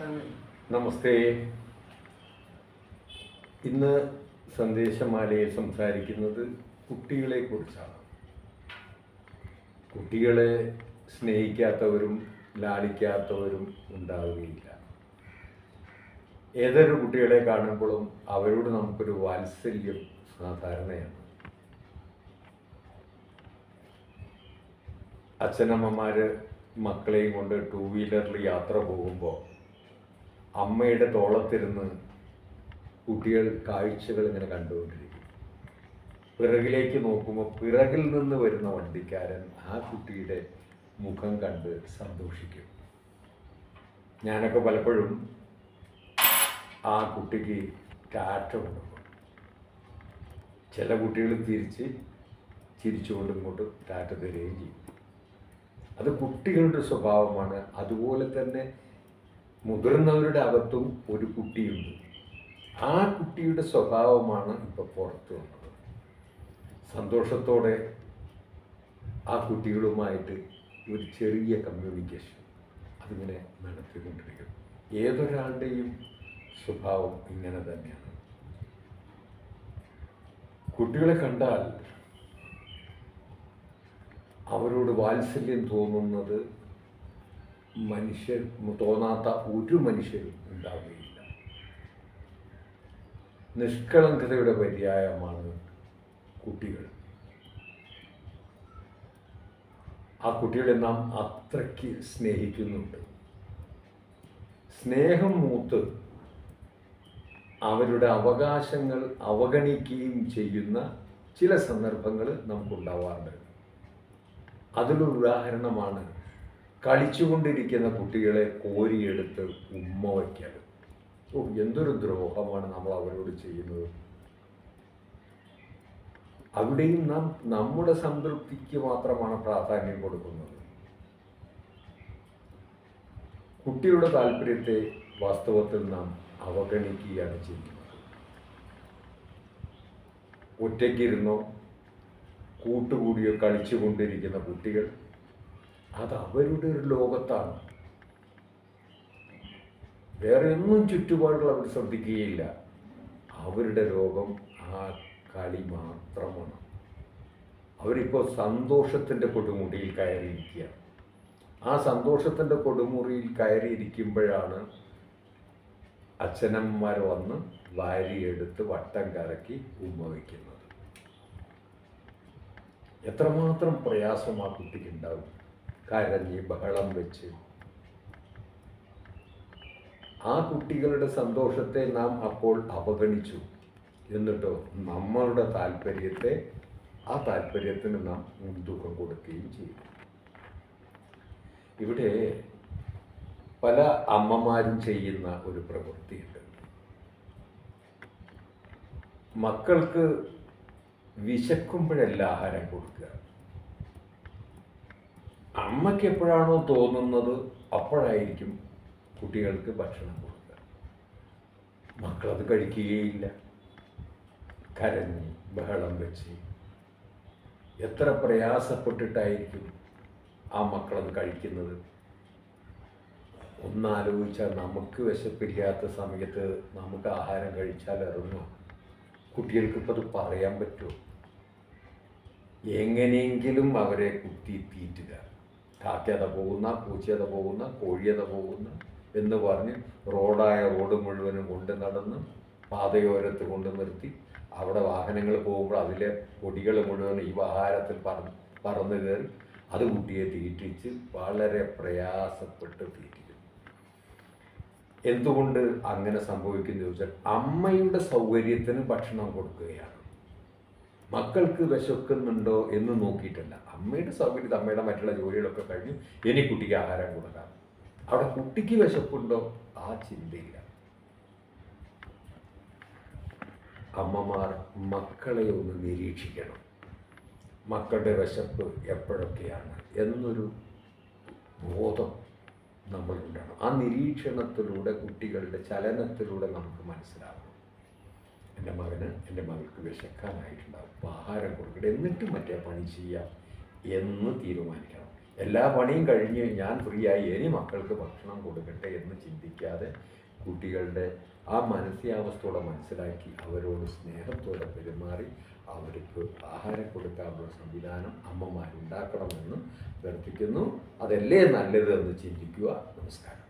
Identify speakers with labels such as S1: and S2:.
S1: നമസ്തേ. ഇന്ന് സന്ദേശമാലയിൽ സംസാരിക്കുന്നത് കുട്ടികളെ കുറിച്ചാണ്. കുട്ടികളെ സ്നേഹിക്കാത്തവരും ലാളിക്കാത്തവരും ഉണ്ടാവുകയില്ല. ഏതൊരു കുട്ടികളെ കാണുമ്പോഴും അവരോട് നമുക്കൊരു വാത്സല്യം സാധാരണയാണ്. അച്ഛനമ്മമാര് മക്കളെയും കൊണ്ട് ടൂ വീലറിൽ യാത്ര പോകുമ്പോൾ അമ്മയുടെ തോളത്തിരുന്ന് കുട്ടികൾ കാഴ്ചകൾ ഇങ്ങനെ കണ്ടുകൊണ്ടിരിക്കും. പിറകിലേക്ക് നോക്കുമ്പോൾ പിറകിൽ നിന്ന് വരുന്ന വണ്ടിക്കാരൻ ആ കുട്ടിയുടെ മുഖം കണ്ട് സന്തോഷിക്കും. ഞാനൊക്കെ പലപ്പോഴും ആ കുട്ടിക്ക് ടാറ്റ കൊടുക്കും ചില കുട്ടികൾ തിരിച്ച് ചിരിച്ചുകൊണ്ട് ഇങ്ങോട്ട് ടാറ്റ തരികയും ചെയ്യും. അത് കുട്ടികളുടെ സ്വഭാവമാണ്. അതുപോലെ തന്നെ മുതിർന്നവരുടെ അകത്തും ഒരു കുട്ടിയുണ്ട്. ആ കുട്ടിയുടെ സ്വഭാവമാണ് ഇപ്പോൾ പുറത്തു വന്നത്. സന്തോഷത്തോടെ ആ കുട്ടികളുമായിട്ട് ഒരു ചെറിയ കമ്മ്യൂണിക്കേഷൻ അതിങ്ങനെ നടത്തിക്കൊണ്ടിരിക്കും ഏതൊരാളുടെയും സ്വഭാവം ഇങ്ങനെ തന്നെയാണ്. കുട്ടികളെ കണ്ടാൽ അവരോട് വാത്സല്യം തോന്നുന്നത് മനുഷ്യർ തോന്നാത്ത ഒരു മനുഷ്യരും ഉണ്ടാവുകയില്ല. നിഷ്കളങ്കതയുടെ പര്യായമാണ് കുട്ടികൾ. ആ കുട്ടികളെ നാം അത്രയ്ക്ക് സ്നേഹിക്കുന്നുണ്ട്. സ്നേഹം മൂത്ത് അവരുടെ അവകാശങ്ങൾ അവഗണിക്കുകയും ചെയ്യുന്ന ചില സന്ദർഭങ്ങൾ നമുക്കുണ്ടാവാറുണ്ട്. അതിലൊരു ഉദാഹരണമാണ് കളിച്ചുകൊണ്ടിരിക്കുന്ന കുട്ടികളെ കോരിയെടുത്ത് ഉമ്മ വയ്ക്കാൻ ഓ എന്തൊരു ദ്രോഹമാണ് നമ്മൾ അവരോട് ചെയ്യുന്നത്. അവിടെയും നാം നമ്മുടെ സംതൃപ്തിക്ക് മാത്രമാണ് പ്രാധാന്യം കൊടുക്കുന്നത്. കുട്ടിയുടെ താല്പര്യത്തെ വാസ്തവത്തിൽ നാം അവഗണിക്കുകയാണ് ചെയ്യുന്നത്. ഒറ്റയ്ക്കിരുന്നോ കൂട്ടുകൂടിയോ കളിച്ചുകൊണ്ടിരിക്കുന്ന കുട്ടികൾ അത് അവരുടെ ഒരു ലോകത്താണ്. വേറെ ഒന്നും ചുറ്റുപാടുകൾ അവർ ശ്രദ്ധിക്കുകയില്ല. അവരുടെ ലോകം ആ കളി മാത്രമാണ്. അവരിപ്പോൾ സന്തോഷത്തിന്റെ കൊടുമുടിയിൽ കയറിയിരിക്കുക. ആ സന്തോഷത്തിന്റെ കൊടുമുറിയിൽ കയറിയിരിക്കുമ്പോഴാണ് അച്ഛനമ്മമാർ വന്ന് വാരിയെടുത്ത് വട്ടം കറക്കി ഉമ്മ വയ്ക്കുന്നത്. എത്രമാത്രം പ്രയാസം ആ കുട്ടിക്ക് ഉണ്ടാവും. കരഞ്ഞ് ബഹളം വെച്ച്. ആ കുട്ടികളുടെ സന്തോഷത്തെ നാം അപ്പോൾ അവഗണിച്ചു. എന്നിട്ടോ നമ്മളുടെ താല്പര്യത്തെ ആ താല്പര്യത്തിന് നാം മുൻതൂക്കം കൊടുക്കുകയും ചെയ്തു. ഇവിടെ പല അമ്മമാരും ചെയ്യുന്ന ഒരു പ്രവൃത്തിയുണ്ട്. മക്കൾക്ക് വിശക്കുമ്പോഴല്ല ആഹാരം കൊടുക്കുക. അമ്മയ്ക്ക് എപ്പോഴാണോ തോന്നുന്നത് അപ്പോഴായിരിക്കും കുട്ടികൾക്ക് ഭക്ഷണം കൊടുക്കുക. മക്കളത് കഴിക്കുകയില്ല. കരഞ്ഞ് ബഹളം വെച്ച് എത്ര പ്രയാസപ്പെട്ടിട്ടായിരിക്കും ആ മക്കളത് കഴിക്കുന്നത്? ഒന്നാലോചിച്ചാൽ നമുക്ക് വിശപ്പില്ലാത്ത സമയത്ത് നമുക്ക് ആഹാരം കഴിച്ചാൽ ഇറങ്ങും കുട്ടികൾക്ക് ഇപ്പോൾ അത് പറയാൻ പറ്റുമോ? എങ്ങനെയെങ്കിലും അവരെ കുത്തി തീറ്റുക. കാക്കത പോകുന്ന പൂച്ചയത പോകുന്ന കോഴിയത പോകുന്ന എന്ന് പറഞ്ഞ് റോഡായ റോഡ് മുഴുവനും കൊണ്ട് നടന്ന് പാതയോരത്ത് കൊണ്ട് നിർത്തി. അവിടെ വാഹനങ്ങൾ പോകുമ്പോൾ അതിലെ പൊടികൾ മുഴുവൻ ഈ ആഹാരത്തിൽ പറന്ന് പറന്ന് കയറി. അത് കുട്ടിയെ തീറ്റിച്ച് വളരെ പ്രയാസപ്പെട്ട് തീറ്റിക്കും എന്തുകൊണ്ട് അങ്ങനെ സംഭവിക്കുന്നു ചോദിച്ചാൽ അമ്മയുടെ സൗകര്യത്തിന് ഭക്ഷണം കൊടുക്കുകയാണ്. മക്കൾക്ക് വിശക്കുന്നുണ്ടോ എന്ന് നോക്കിയിട്ടല്ല. അമ്മയുടെ സൗകര്യത്തിൽ അമ്മയുടെ മറ്റുള്ള ജോലികളൊക്കെ കഴിഞ്ഞു. ഇനി കുട്ടിക്ക് ആഹാരം കൊടുക്കാം. അവിടെ കുട്ടിക്ക് വിശപ്പുണ്ടോ ആ ചിന്തയില്ല. അമ്മമാർ മക്കളെ ഒന്ന് നിരീക്ഷിക്കണം. മക്കളുടെ വിശപ്പ് എപ്പോഴൊക്കെയാണ് എന്നൊരു ബോധം നമ്മളുണ്ടാണ് ആ നിരീക്ഷണത്തിലൂടെ കുട്ടികളുടെ ചലനത്തിലൂടെ നമുക്ക് മനസ്സിലാവും എന്റെ മകന് എന്റെ മകൾക്ക് വിശക്കാനായിട്ടുണ്ടാവും. അപ്പോൾ ആഹാരം കൊടുക്കട്ടെ. എന്നിട്ട് മറ്റേ പണി ചെയ്യാം എന്ന് തീരുമാനിക്കണം. എല്ലാ പണിയും കഴിഞ്ഞ് ഞാൻ ഫ്രീ ആയി ഇനി മക്കൾക്ക് ഭക്ഷണം കൊടുക്കട്ടെ എന്ന് ചിന്തിക്കാതെ കുട്ടികളുടെ ആ മാനസികാവസ്ഥയോടെ മനസ്സിലാക്കി അവരോട് സ്നേഹത്തോടെ പെരുമാറി അവർക്ക് ആഹാരം കൊടുക്കാനുള്ള സംവിധാനം അമ്മമാരുണ്ടാക്കണമെന്ന് അഭ്യർത്ഥിക്കുന്നു. അതല്ലേ നല്ലത് എന്ന് ചിന്തിക്കുക. നമസ്കാരം.